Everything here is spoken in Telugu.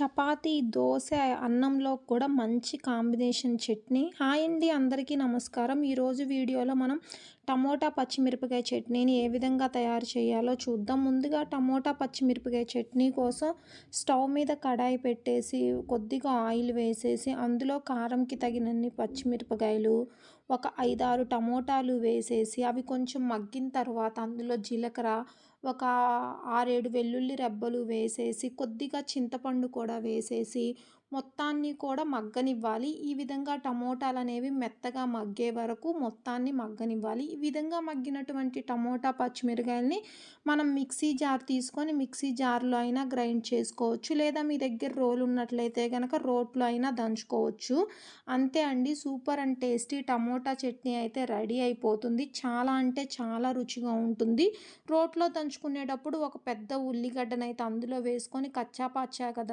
చపాతీ దోశ అన్నంలో కూడా మంచి కాంబినేషన్ చట్నీ. హాయ్ అండి అందరికీ నమస్కారం. ఈరోజు వీడియోలో మనం టమోటా పచ్చిమిరపకాయ చట్నీని ఏ విధంగా తయారు చేయాలో చూద్దాం. ముందుగా టమోటా పచ్చిమిరపకాయ చట్నీ కోసం స్టవ్ మీద కడాయి పెట్టేసి కొద్దిగా ఆయిల్ వేసేసి అందులో కారంకి తగినన్ని పచ్చిమిరపకాయలు ఒక ఐదారు టమోటాలు వేసేసి అవి కొంచెం మగ్గిన తర్వాత అందులో జీలకర్ర ఒక ఆరేడు వెల్లుల్లి రెబ్బలు వేసేసి కొద్దిగా చింతపండు కూడా వేసేసి మొత్తాన్ని కూడా మగ్గనివ్వాలి. ఈ విధంగా టమోటాలు అనేవి మెత్తగా మగ్గే వరకు మొత్తాన్ని మగ్గనివ్వాలి. ఈ విధంగా మగ్గినటువంటి టమోటా పచ్చిమిరకాయలని మనం మిక్సీ జార్ తీసుకొని మిక్సీ జార్లో అయినా గ్రైండ్ చేసుకోవచ్చు. లేదా మీ దగ్గర రోలు ఉన్నట్లయితే కనుక రోట్లో అయినా దంచుకోవచ్చు. అంతే అండి super and tasty tomato chutney అయితే రెడీ అయిపోతుంది. చాలా అంటే చాలా రుచిగా ఉంటుంది. రోట్లో దంచుకునేటప్పుడు ఒక పెద్ద ఉల్లిగడ్డనైతే అందులో వేసుకొని కచ్చా కదా